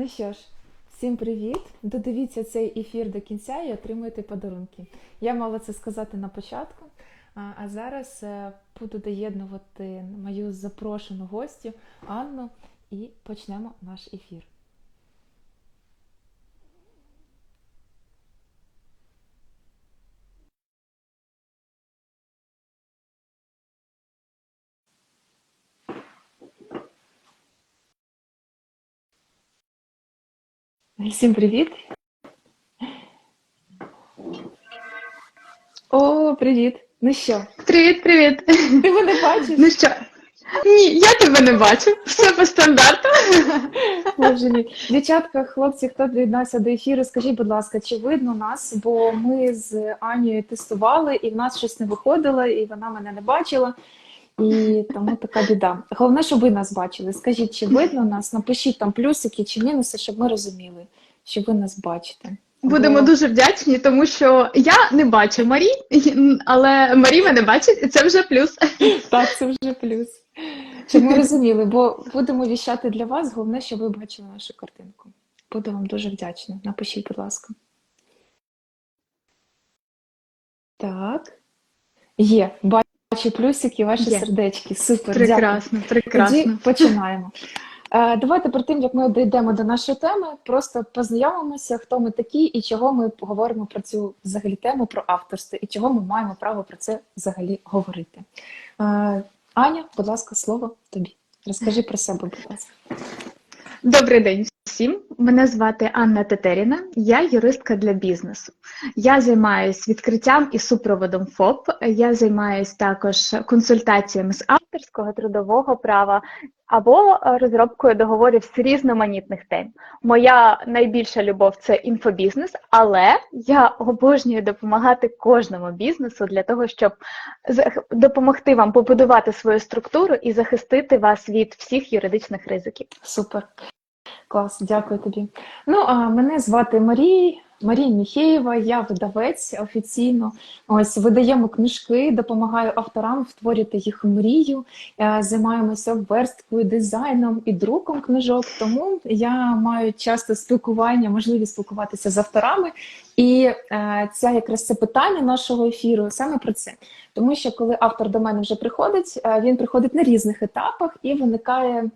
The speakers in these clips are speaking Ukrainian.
Ну що ж, всім привіт! Додивіться цей ефір до кінця і отримуйте подарунки. Я мала це сказати на початку, а зараз е, буду доєднувати мою запрошену гостю Анну і почнемо наш ефір. Всім привіт! О, привіт! Ну що, Привіт, привіт. ти мене бачиш? Ну що? Ні, я тебе не бачу. Все по стандарту. Боже мій. Дівчатка, хлопці, хто доєднався до ефіру, скажіть, будь ласка, чи видно нас? Бо ми з Анією тестували, і в нас щось не виходило, і вона мене не бачила. І тому така біда. Головне, щоб ви нас бачили. Скажіть, чи видно нас? Напишіть там плюсики чи мінуси, щоб ми розуміли, що ви нас бачите. Будемо дуже вдячні, тому що я не бачу Марі, але Марі мене бачить, і це вже плюс. Так, це вже плюс. Щоб ми розуміли, бо будемо віщати для вас. Головне, щоб ви бачили нашу картинку. Буду вам дуже вдячна. Напишіть, будь ласка. Так. Є. Бачу плюсики, ваші Є. сердечки. Супер. дякую. Прекрасно, Тоді прекрасно. починаємо. Е, Давайте перед тим, як ми дійдемо до нашої теми, просто познайомимося, хто ми такі і чого ми поговоримо про цю взагалі тему про авторство і чого ми маємо право про це взагалі говорити. Е, Аня, будь ласка, слово тобі. Розкажи про себе, будь ласка. Добрий день всім. Мене звати Анна Тетеріна, я юристка для бізнесу. Я займаюся відкриттям і супроводом ФОП. Я займаюся також консультаціями з авторського трудового права або е, розробкою договорів з різноманітних тем. Моя найбільша любов це інфобізнес, але я обожнюю допомагати кожному бізнесу для того, щоб допомогти вам побудувати свою структуру і захистити вас від всіх юридичних ризиків. Супер. Клас, дякую тобі. Ну, а мене звати Марія, Марія Міхеєва, я видавець офіційно. Ось видаємо книжки, допомагаю авторам втворити їх мрію. Е, Займаємося обверсткою, дизайном і друком книжок. Тому я маю часто спілкування, можливість спілкуватися з авторами. І е, це якраз це питання нашого ефіру саме про це. Тому що коли автор до мене вже приходить, е, він приходить на різних етапах і виникає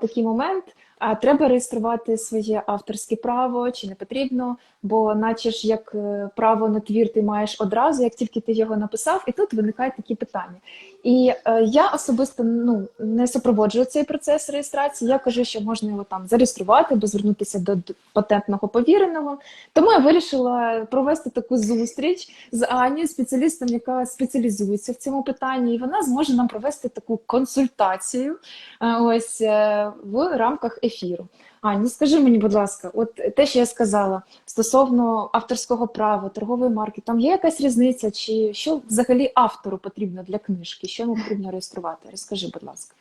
такий момент. А треба реєструвати своє авторське право чи не потрібно, бо наче ж як е, право на твір ти маєш одразу, як тільки ти його написав, і тут виникають такі питання. І е, я особисто ну не супроводжую цей процес реєстрації. Я кажу, що можна його там зареєструвати, або звернутися до патентного повіреного. Тому я вирішила провести таку зустріч з Анією, спеціалістом, яка спеціалізується в цьому питанні, і вона зможе нам провести таку консультацію е, ось е, в рамках ефіру. Аня, ну скажи мені, будь ласка, от те, що я сказала стосовно авторського права, торгової марки, там є якась різниця, чи що взагалі автору потрібно для книжки, що йому потрібно реєструвати? Розкажи, будь ласка.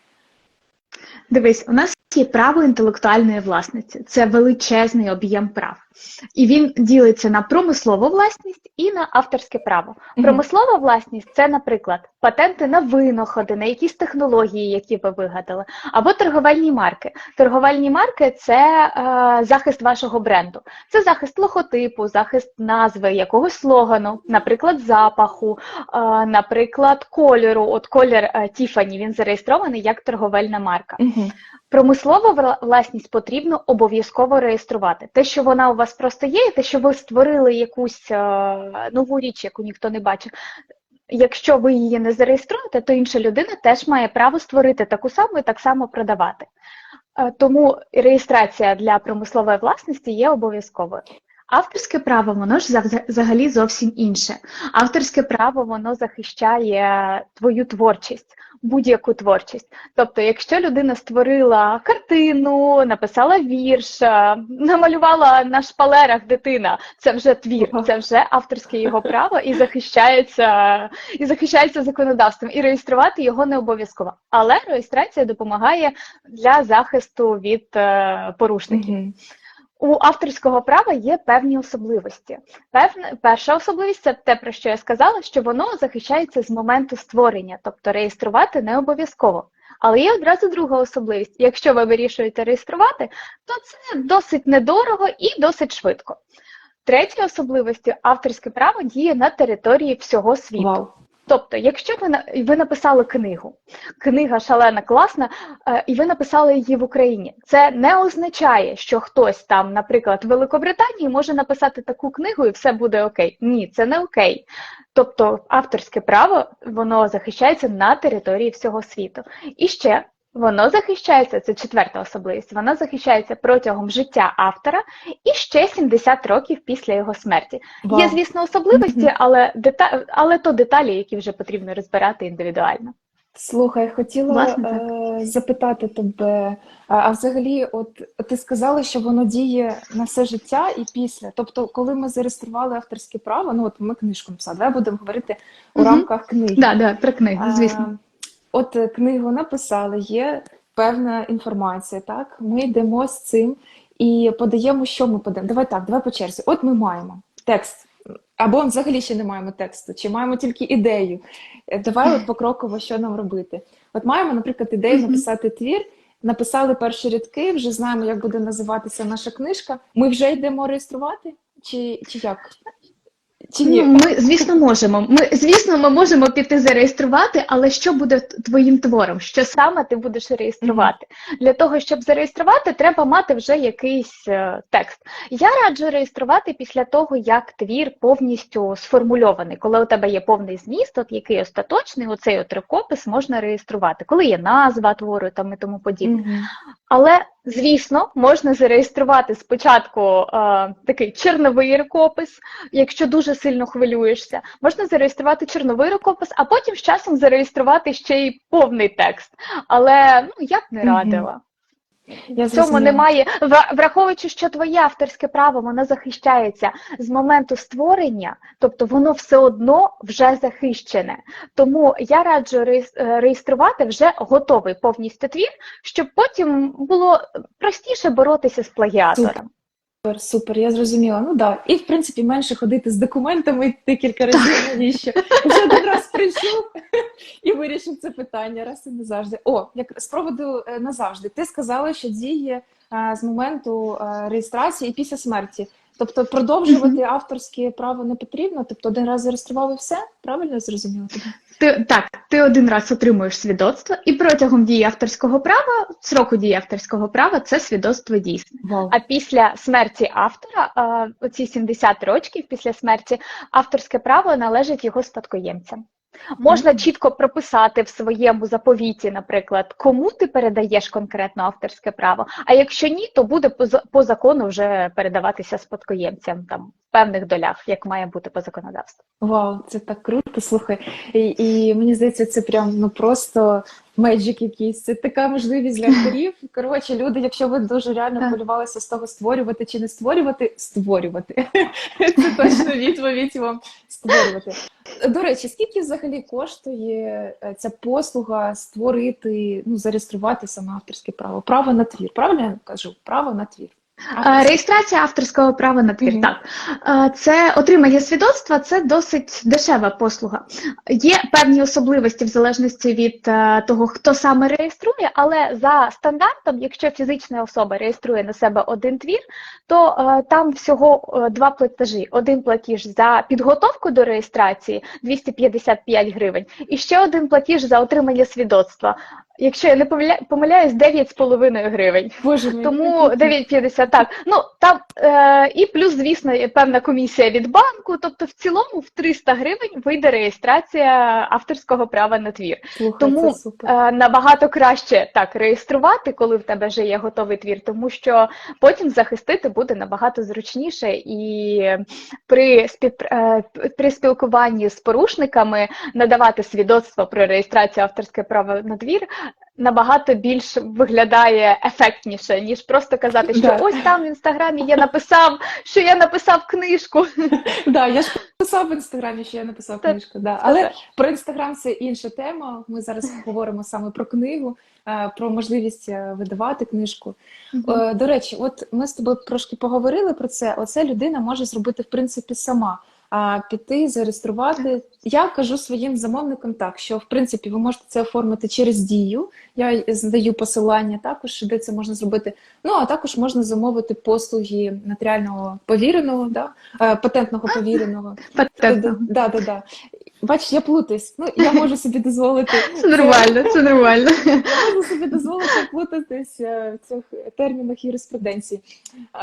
Дивись, у нас є право інтелектуальної власності. Це величезний об'єм прав. І він ділиться на промислову власність і на авторське право. Промислова власність це, наприклад, патенти на винаходи, на якісь технології, які ви вигадали, або торговельні марки. Торговельні марки це е, захист вашого бренду. Це захист логотипу, захист назви, якогось слогану, наприклад, запаху, е, наприклад, кольору. От колір е, Тіфані він зареєстрований як торговельна марка. Промислову власність потрібно обов'язково реєструвати. Те, що вона у вас просто є, і те, що ви створили якусь е, нову річ, яку ніхто не бачив. Якщо ви її не зареєструєте, то інша людина теж має право створити таку саму і так само продавати. Е, Тому реєстрація для промислової власності є обов'язковою. Авторське право, воно ж взагалі зовсім інше. Авторське право воно захищає твою творчість, будь-яку творчість. Тобто, якщо людина створила картину, написала вірш, е, намалювала на шпалерах дитина, це вже твір, це вже авторське його право і захищається, і захищається законодавством. І реєструвати його не обов'язково. Але реєстрація допомагає для захисту від е, порушників. У авторського права є певні особливості. Певна перша особливість це те, про що я сказала, що воно захищається з моменту створення, тобто реєструвати не обов'язково. Але є одразу друга особливість. Якщо ви вирішуєте реєструвати, то це досить недорого і досить швидко. Третьою особливістю авторське право діє на території всього світу. Вау. Тобто, якщо ви ви написали книгу, книга шалена класна, е, і ви написали її в Україні, це не означає, що хтось там, наприклад, в Великобританії може написати таку книгу і все буде окей. Ні, це не окей. Тобто, авторське право воно захищається на території всього світу. І ще воно захищається, це четверта особливість. Воно захищається протягом життя автора і ще 70 років після його смерті. Вау. Є, звісно, особливості, але дета... але то деталі, які вже потрібно розбирати індивідуально. Слухай, хотіла Власне, е, запитати тебе, а, а взагалі, от ти сказала, що воно діє на все життя і після. Тобто, коли ми зареєстрували авторське право, ну от ми книжку написали, давай будемо говорити у рамках книги. Да, да, про книгу, А, От е, книгу написали, є певна інформація, так? Ми йдемо з цим і подаємо, що ми подаємо. Давай так, давай по черзі. От ми маємо текст. Або взагалі ще не маємо тексту, чи маємо тільки ідею. Е, Давай от покроково, що нам робити. От маємо, наприклад, ідею написати твір, написали перші рядки, вже знаємо, як буде називатися наша книжка. Ми вже йдемо реєструвати? Чи, чи як? Чи ні? Ну, ми, звісно, можемо. Ми, звісно, ми можемо піти зареєструвати, але що буде твоїм твором? Що саме ти будеш реєструвати? Для того, щоб зареєструвати, треба мати вже якийсь е, текст. Я раджу реєструвати після того, як твір повністю сформульований. Коли у тебе є повний зміст, от який остаточний, оцей от рукопис можна реєструвати. Коли є назва твору там і тому подібне. Мгм. Але, звісно, можна зареєструвати спочатку е, такий черновий рукопис, якщо дуже сильно хвилюєшся. Можна зареєструвати черновий рукопис, а потім з часом зареєструвати ще й повний текст. Але ну я б не радила. Я В цьому немає, враховуючи, що твоє авторське право воно захищається з моменту створення, тобто воно все одно вже захищене. Тому я раджу е, реєструвати вже готовий повністю твір, щоб потім було простіше боротися з плагіатором. Супер, супер, я зрозуміла. Ну да. І в принципі менше ходити з документами декілька разів навіщо. Вже один раз прийшов і вирішив це питання раз і назавжди. О, як з проводу е, назавжди. Ти сказала, що діє е, з моменту е, реєстрації і після смерті. Тобто продовжувати авторське право не потрібно. Тобто один раз зареєстрували все. Правильно тебе? Ти так, ти один раз отримуєш свідоцтво, і протягом дії авторського права, сроку дії авторського права, це свідоцтво дійсне. Вау. А після смерті автора, оці 70 років після смерті, авторське право належить його спадкоємцям. Можна чітко прописати в своєму заповіті, наприклад, кому ти передаєш конкретно авторське право. А якщо ні, то буде по закону вже передаватися спадкоємцям там в певних долях, як має бути по законодавству. Вау, це так круто, слухай. І, і мені здається, це прям ну просто меджик якийсь. Це така можливість для авторів. Коротше, люди, якщо ви дуже реально полювалися з того, створювати чи не створювати, створювати. Це точно відповідь вам створювати. До речі, скільки взагалі коштує е, ця послуга створити, ну, зареєструвати саме авторське право? Право на твір. Правильно я кажу? Право на твір. Реєстрація авторського права на твір. Мгм. Так Е, це отримання свідоцтва, це досить дешева послуга. Є певні особливості в залежності від е, того, хто саме реєструє, але за стандартом, якщо фізична особа реєструє на себе один твір, то е, там всього е, два платежі: один платіж за підготовку до реєстрації 255 гривень, і ще один платіж за отримання свідоцтва. Якщо я не помиля- помиляюсь, 9,5 гривень. Боже мій. Тому 9,50, так. Ну там е, і плюс, звісно, є певна комісія від банку. Тобто, в цілому в 300 гривень вийде реєстрація авторського права на твір. Слухай, Тому супер. е, набагато краще так реєструвати, коли в тебе вже є готовий твір, тому що потім захистити буде набагато зручніше, і при спів, е, при спілкуванні з порушниками надавати свідоцтво про реєстрацію авторське право на твір набагато більш виглядає ефектніше, ніж просто казати, що Да. ось там в інстаграмі я написав, що я написав книжку. Да, я ж писав в інстаграмі, що я написав Та- книжку. Да. Але про інстаграм це інша тема. Ми зараз говоримо саме про книгу, е, про можливість е, видавати книжку. Е, До речі, от ми з тобою трошки поговорили про це. Оце людина може зробити в принципі сама. А, піти, зареєструвати. Я кажу своїм замовникам так, що в принципі ви можете це оформити через дію. Я здаю посилання також, де це можна зробити. Ну а також можна замовити послуги нотаріального повіреного, да, е, патентного повіреного. Патентно. Да, да, да. Бачиш, я плутаюсь. Ну, я можу собі дозволити. Це нормально, це нормально. Я можу собі дозволити плутатись е, в цих термінах юриспруденції.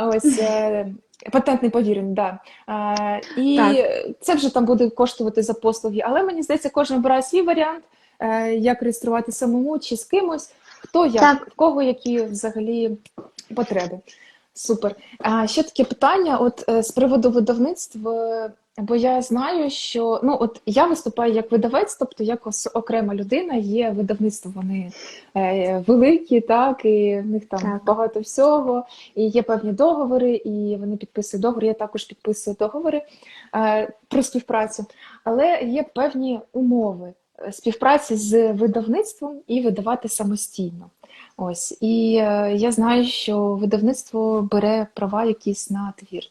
Ось е, патентний повірений, да. Е, І Так. це вже там буде коштувати за послуги. Але мені здається, кожен обирає свій варіант, е, як реєструвати самому чи з кимось, хто як, Так. в кого які взагалі потреби. Супер. А ще таке питання: от е, з приводу видавництва. Бо я знаю, що ну от я виступаю як видавець, тобто як окрема людина, є видавництво, вони е, великі, так, і в них там Так. багато всього, і є певні договори, і вони підписують договори. Я також підписую договори е, про співпрацю, але є певні умови е, співпраці з видавництвом і видавати самостійно. Ось і е, я знаю, що видавництво бере права якісь на твір.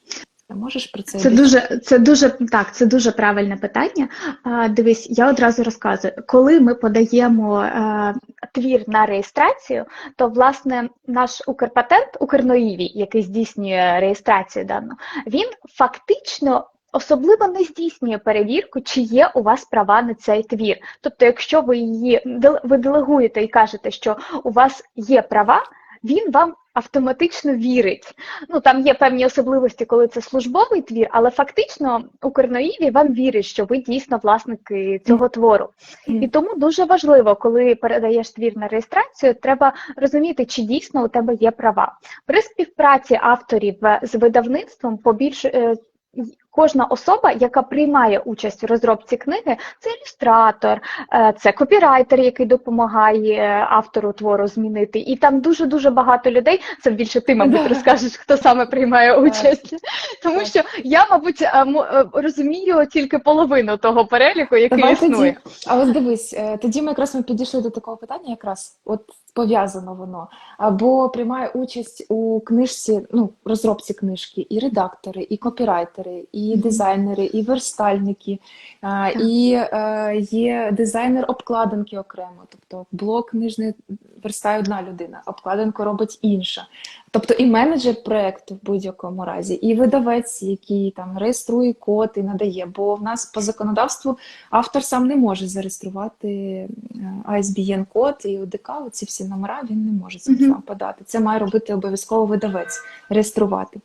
Можеш про це Це дуже, це дуже так, це дуже правильне питання. А, дивись, я одразу розказую. Коли ми подаємо е, твір на реєстрацію, то власне наш Укрпатент, Укрноїві, який здійснює реєстрацію дану, він фактично. Особливо не здійснює перевірку, чи є у вас права на цей твір. Тобто, якщо ви її ви делегуєте і кажете, що у вас є права, він вам автоматично вірить. Ну там є певні особливості, коли це службовий твір, але фактично Укрноїві вам вірить, що ви дійсно власники цього твору. І тому дуже важливо, коли передаєш твір на реєстрацію, треба розуміти, чи дійсно у тебе є права. При співпраці авторів е, з видавництвом побільш е, Кожна особа, яка приймає участь у розробці книги, це ілюстратор, е, це копірайтер, який допомагає е, автору твору змінити. І там дуже дуже багато людей. Це більше ти, мабуть, розкажеш, хто саме приймає участь. Тому що я, мабуть, е, розумію тільки половину того переліку, який Давай існує. тоді. А ось дивись, тоді ми якраз ми підійшли до такого питання, якраз от пов'язано воно. Або приймає участь у книжці, ну, розробці книжки, і редактори, і копірайтери, і Мгм. дизайнери, і верстальники, і е, є дизайнер обкладинки окремо. Тобто блок книжний верстає одна людина, обкладинку робить інша. Тобто і менеджер проекту в будь-якому разі, і видавець, який там реєструє код і надає. Бо в нас по законодавству автор сам не може зареєструвати е, ISBN код і ОДК, оці всі номера він не може сам Мгм. сам подати. Це має робити обов'язково видавець, реєструвати.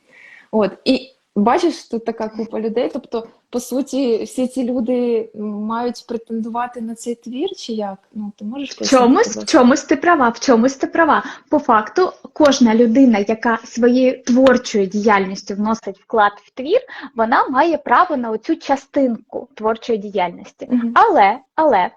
От і бачиш, тут така купа людей. Тобто, по суті, всі ці люди мають претендувати на цей твір, чи як? Ну ти можеш В чомусь, в чомусь ти права, в чомусь ти права. По факту, кожна людина, яка своєю творчою діяльністю вносить вклад в твір, вона має право на оцю частинку творчої діяльності. Мгм. Але, але е,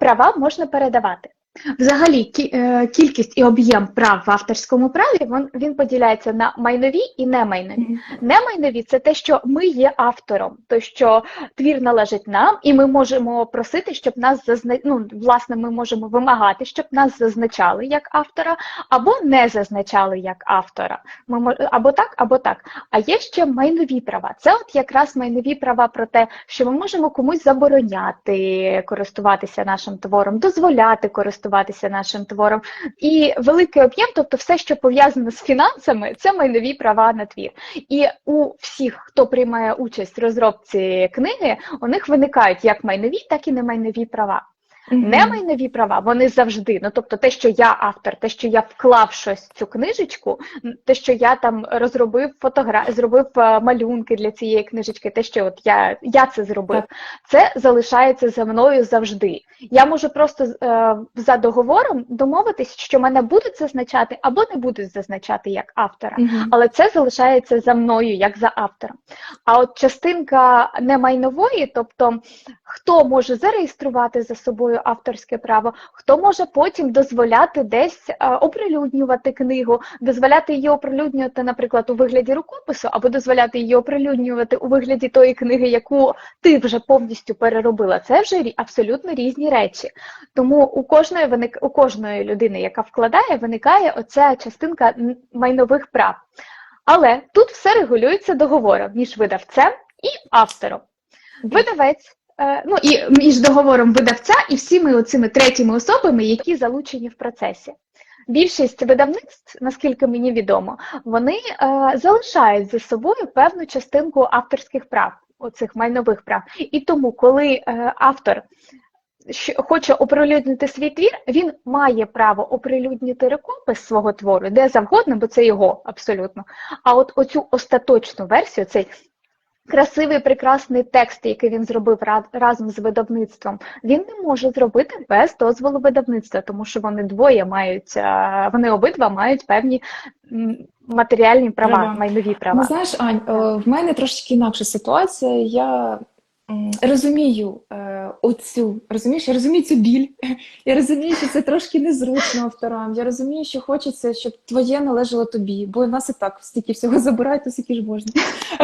права можна передавати. Взагалі, е, кількість і об'єм прав в авторському праві він, він поділяється на майнові і немайнові. Мгм. Немайнові це те, що ми є автором, то що твір належить нам, і ми можемо просити, щоб нас зазна... ну, власне, ми можемо вимагати, щоб нас зазначали як автора, або не зазначали як автора. Ми мож... або так, або так. А є ще майнові права. Це от якраз майнові права про те, що ми можемо комусь забороняти користуватися нашим твором, дозволяти користуватися нашим твором. І великий об'єм, тобто все, що пов'язане з фінансами, це майнові права на твір. І у всіх, хто приймає участь в розробці книги, у них виникають як майнові, так і немайнові права. Мгм. Немайнові права вони завжди. Ну тобто, те, що я автор, те, що я вклав щось в цю книжечку, те, що я там розробив фотогра... зробив е, малюнки для цієї книжечки, те, що от я, я це зробив, це залишається за мною завжди. Я можу просто е, за договором домовитись, що мене будуть зазначати або не будуть зазначати як автора. Мгм. Але це залишається за мною, як за автором. А от частинка немайнової, тобто хто може зареєструвати за собою авторське право, хто може потім дозволяти десь е, оприлюднювати книгу, дозволяти її оприлюднювати, наприклад, у вигляді рукопису, або дозволяти її оприлюднювати у вигляді тої книги, яку ти вже повністю переробила. Це вже абсолютно різні речі. Тому у кожної виник у кожної людини, яка вкладає, виникає оця частинка майнових прав. Але тут все регулюється договором між видавцем і автором. Видавець, ну і між договором видавця і всіми оцими третіми особами, які залучені в процесі. Більшість видавництв, наскільки мені відомо, вони е, залишають за собою певну частинку авторських прав, оцих майнових прав. І тому, коли е, автор хоче оприлюднити свій твір, він має право оприлюднити рукопис свого твору де завгодно, бо це його абсолютно. А от оцю остаточну версію, цей красивий прекрасний текст, який він зробив ра- разом з видавництвом, він не може зробити без дозволу видавництва, тому що вони двоє мають, е, вони обидва мають певні матеріальні права, Права. майнові Ну, права. знаєш, Ань, е, в мене трошки інакша ситуація. Я розумію е, оцю, розумієш, я розумію цю біль. Я розумію, що це трошки незручно авторам. Я розумію, що хочеться, щоб твоє належало тобі, бо в нас і так стільки всього забирають, скільки ж можна.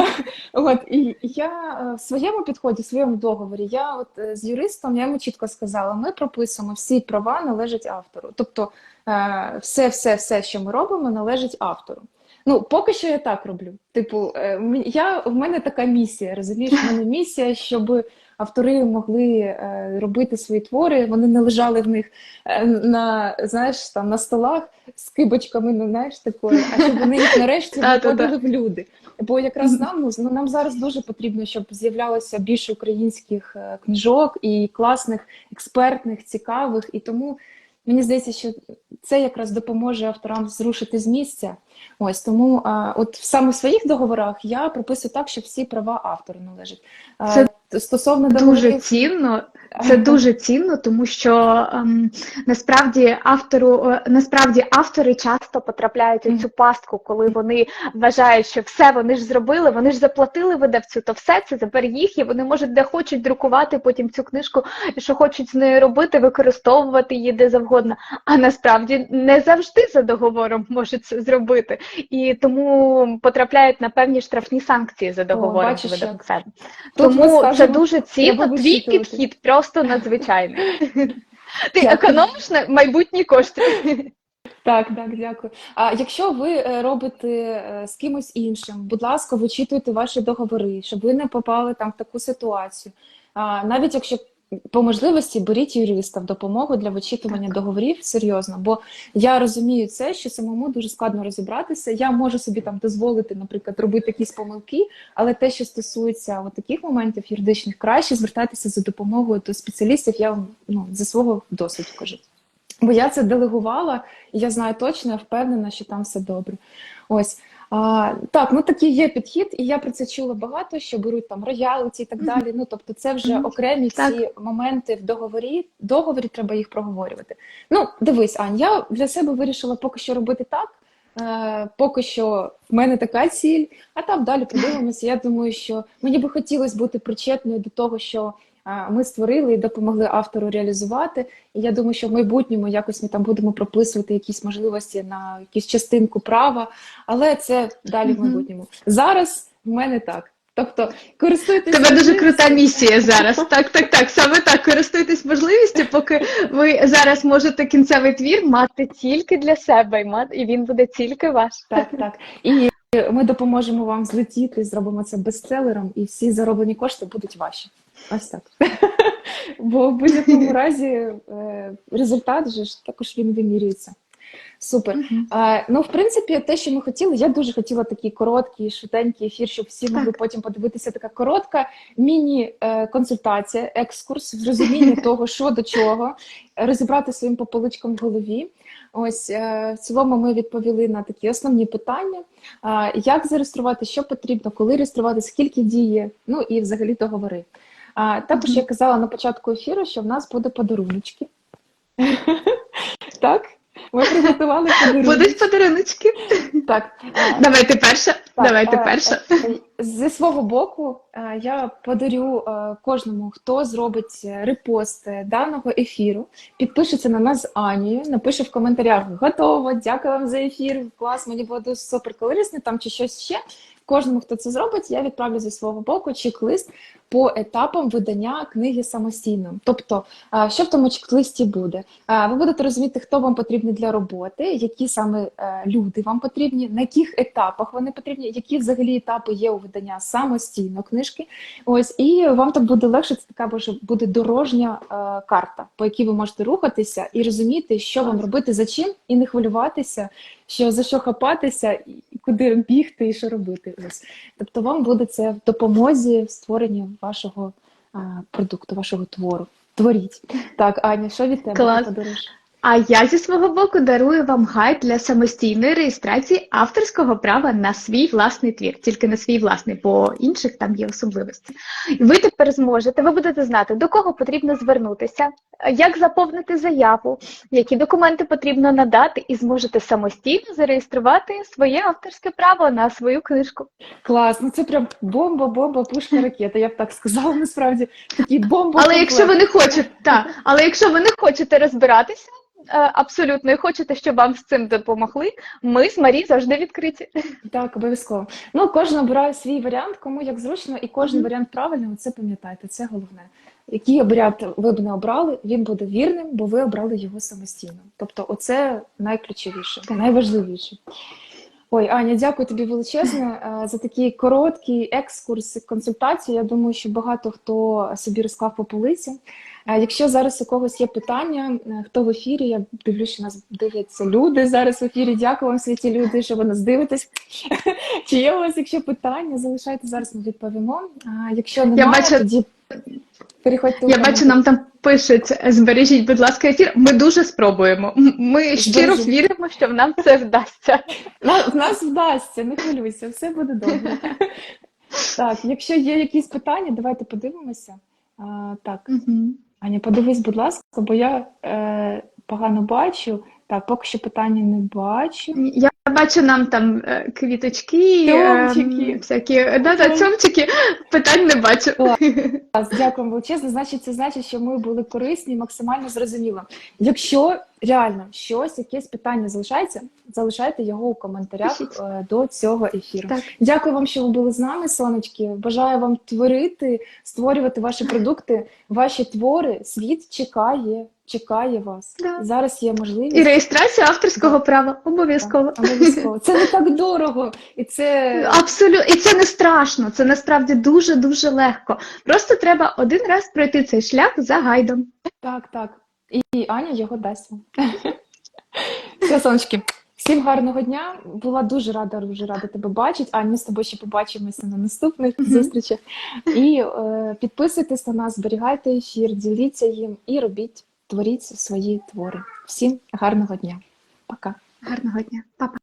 От і я е, в своєму підході, в своєму договорі, я от е, з юристом я йому чітко сказала: ми прописуємо всі права належать автору. Тобто е, все, все, все, що ми робимо, належить автору. Ну, поки що я так роблю. Типу, е, я, в мене така місія, розумієш, в мене місія, щоб автори могли е, робити свої твори, вони не лежали в них е, на, знаєш, там, на столах з кибочками, ну, знаєш, такою, а щоб вони їх нарешті виходили в люди. Бо якраз нам, ну, ну, нам зараз дуже потрібно, щоб з'являлося більше українських книжок і класних, експертних, цікавих. І тому мені здається, що це якраз допоможе авторам зрушити з місця. Ось тому а, от саме в своїх договорах я прописую так, що всі права автору належать. Це стосовно Дуже договорів, цінно. Це дуже цінно, тому що ем, насправді автору е, насправді автори часто потрапляють у цю пастку, коли вони вважають, що все вони ж зробили, вони ж заплатили видавцю, то все це тепер їх, і вони можуть де хочуть друкувати потім цю книжку, і що хочуть з нею робити, використовувати її де завгодно. А насправді не завжди за договором можуть це зробити, і тому потрапляють на певні штрафні санкції за договором з бачиш. Тут Тому це дуже цінно. Твій підхід просто надзвичайний. Ти економиш на майбутні кошти. Так, так, дякую. А якщо ви е, робите е, з кимось іншим, будь ласка, вичитуйте ваші договори, щоб ви не попали там в таку ситуацію. А, навіть якщо по можливості беріть юриста в допомогу для вичитування договорів серйозно, бо я розумію це, що самому дуже складно розібратися. Я можу собі там дозволити, наприклад, робити якісь помилки, але те, що стосується от таких моментів юридичних, краще звертатися за допомогою до спеціалістів. Я вам ну, зі свого досвіду кажу. Бо я це делегувала, і я знаю точно, я впевнена, що там все добре. Ось. А, так, ну такий є підхід, і я про це чула багато, що беруть там роялті і так далі. Ну тобто, це вже окремі Так. всі моменти в договорі. Договорі треба їх проговорювати. Ну, дивись, Ань, я для себе вирішила поки що робити так. Е, поки що в мене така ціль, а там далі подивимося. Я думаю, що мені би хотілося бути причетною до того, що ми створили і допомогли автору реалізувати. І я думаю, що в майбутньому якось ми там будемо прописувати якісь можливості на якусь частинку права, але це далі в майбутньому. Зараз в мене так. Тобто користуйтесь. Тебе дуже крута місія зараз. Так, так, так. Саме так. Користуйтесь можливістю, поки ви зараз можете кінцевий твір мати тільки для себе, і мати- і він буде тільки ваш. Так, так. І ми допоможемо вам злетіти, зробимо це бестселером, і всі зароблені кошти будуть ваші. Ось так. Бо в будь-якому разі е, результат же ж також він вимірюється. Супер. Е, Ну, в принципі, те, що ми хотіли, я дуже хотіла такий короткий, швиденький ефір, щоб всі могли потім подивитися. Така коротка міні-консультація, екскурс в розумінні того, що до чого, розібрати своїм по поличкам в голові. Ось е, в цілому ми відповіли на такі основні питання: як зареєструвати, що потрібно, коли реєструвати, скільки діє, ну і взагалі договори. А, також я казала на початку ефіру, що в нас буде подаруночки. Так, ми приготували подарунки. Будуть подаруночки. Так, Давайте перша. так, Давайте перша. е, Зі свого боку, е, я подарю е, кожному, хто зробить репост даного ефіру, підпишеться на нас з Анією, напише в коментарях готово, дякую вам за ефір, клас, мені було дуже супер корисно, там чи щось ще. Кожному, хто це зробить, я відправлю зі свого боку чек-лист по етапам видання книги самостійно. Тобто, що в тому чек-листі буде? Ви будете розуміти, хто вам потрібний для роботи, які саме е, люди вам потрібні, на яких етапах вони потрібні, які взагалі етапи є у видання самостійно книжки. Ось і вам так буде легше. Це така буде дорожня е, карта, по якій ви можете рухатися і розуміти, що вам робити за чим, і не хвилюватися, що за що хапатися, і куди бігти, і що робити. Ось тобто, вам буде це в допомозі в створенні вашого продукту, вашого твору. Творіть так, Аня, що від тебе Клас. ти подаруєш? А я зі свого боку дарую вам гайд для самостійної реєстрації авторського права на свій власний твір, тільки на свій власний, бо інших там є особливості. Ви тепер зможете, ви будете знати, до кого потрібно звернутися, як заповнити заяву, які документи потрібно надати, і зможете самостійно зареєструвати своє авторське право на свою книжку. Клас, ну це прям бомба, бомба, пушка, ракета. Я б так сказала, насправді такий бомба. Але якщо ви не хочете, так, але якщо ви не хочете розбиратися. Е, Абсолютно, і хочете, щоб вам з цим допомогли. Ми з Марі завжди відкриті. Так, обов'язково. Ну, кожен обирає свій варіант, кому як зручно, і кожен Мгм. варіант правильний, це пам'ятайте, це головне. Який варіант ви б не обрали, він буде вірним, бо ви обрали його самостійно. Тобто, оце найключовіше, найважливіше. Ой, Аня, дякую тобі величезне е, за такий короткий екскурс, консультацію. Я думаю, що багато хто собі розклав по полиці. Якщо зараз у когось є питання, е, хто в ефірі, я дивлюся, що нас дивляться люди зараз в ефірі. Дякую вам, світі люди, що ви нас дивитесь. Чи є у вас, якщо питання, залишайте зараз, ми відповімо. А якщо немає, бачу- тоді переходьте Я бачу, нам там пишуть, збережіть, будь ласка, ефір. Ми дуже спробуємо. Ми щиро Збережіть. віримо, що в нам це вдасться. В нас вдасться, не хвилюйся, все буде добре. Так, якщо є якісь питання, давайте подивимося. А, так, Аня, подивись, будь ласка, бо я е, погано бачу. Так, поки що питання не бачу. Я бачу нам там е, квіточки, Цьомчики. ем, всякі да, да, цьомчики, питань не бачу. Дякую величезно. Значить, це значить, що ми були корисні, максимально зрозуміло. Якщо реально щось, якесь питання залишається, залишайте його у коментарях Пишіть. е, до цього ефіру. Так. Дякую вам, що ви були з нами, сонечки. Бажаю вам творити, створювати ваші продукти, ваші твори. Світ чекає, чекає вас. Да. Зараз є можливість. І реєстрація авторського права обов'язково. Так, обов'язково. Це не так дорого, і це Абсолютно, і це не страшно, це насправді дуже дуже легко. Просто треба один раз пройти цей шлях за гайдом. Так, так. І Аня його дасть вам. Все, сонечки. Всім гарного дня. Була дуже рада, дуже рада тебе бачити. Аня, ми з тобою ще побачимося на наступних Мгм. зустрічах. І е, підписуйтесь на нас, зберігайте ефір, діліться їм і робіть, творіть свої твори. Всім гарного дня. Пока. Гарного дня, Па-па.